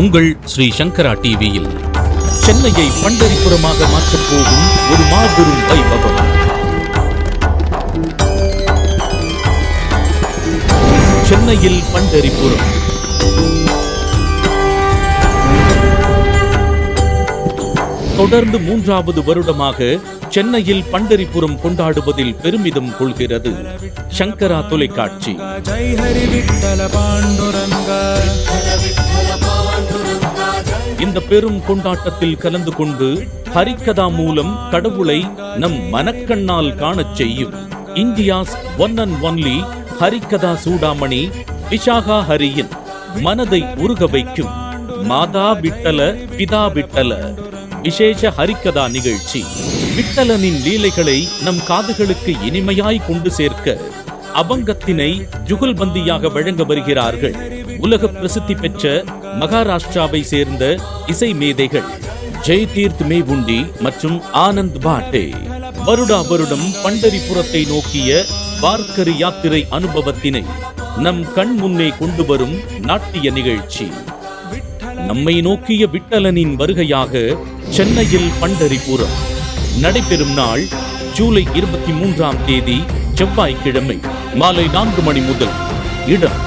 உங்கள் ஸ்ரீ சங்கரா டிவியில். சென்னையை பண்டரிபுரமாக மாற்றப் போகும் ஒரு மாபெரும் வைபவம். சென்னையில் பண்டரிபுரம். தொடர்ந்து மூன்றாவது வருடமாக சென்னையில் பண்டரிபுரம் கொண்டாடுவதில் பெருமிதம் கொள்கிறது சங்கரா தொலைக்காட்சி. பெரும் கொண்டாட்டத்தில் கலந்து கொண்டு ஹரிக்கதா மூலம் கடவுளை நம் மனக்கண்ணால் காணச் செய்யும். India's one and only Harikatha Chudamani Vishaka ஹரியின் மனதை உருக வைக்கும். மாதா விட்டல பிதா விட்டல. விசேஷ ஹரிக்கதா நிகழ்ச்சி. விட்டலனின் லீலைகளை நம் காதுகளுக்கு இனிமையாய் கொண்டு சேர்க்க அபங்கத்தினை ஜுகுல்பந்தியாக வழங்க வருகிறார்கள். உலக பிரசித்தி பெற்ற மகாராஷ்டிராவை சேர்ந்த இசை மேதைகள் ஜெயதீர்த் மேவுண்டி மற்றும் ஆனந்த் பாட்டே. வருடா வருடம் பண்டரிபுரத்தை நோக்கிய வார்க்கரி யாத்திரை அனுபவத்தினை நம் கண் முன்னே கொண்டு வரும் நாட்டிய நிகழ்ச்சி. நம்மை நோக்கிய விட்டலனின் வருகையாக சென்னையில் பண்டரிபுரம். நடைபெறும் நாள் ஜூலை இருபத்தி மூன்றாம் தேதி செவ்வாய்க்கிழமை மாலை நான்கு மணி முதல். இடம்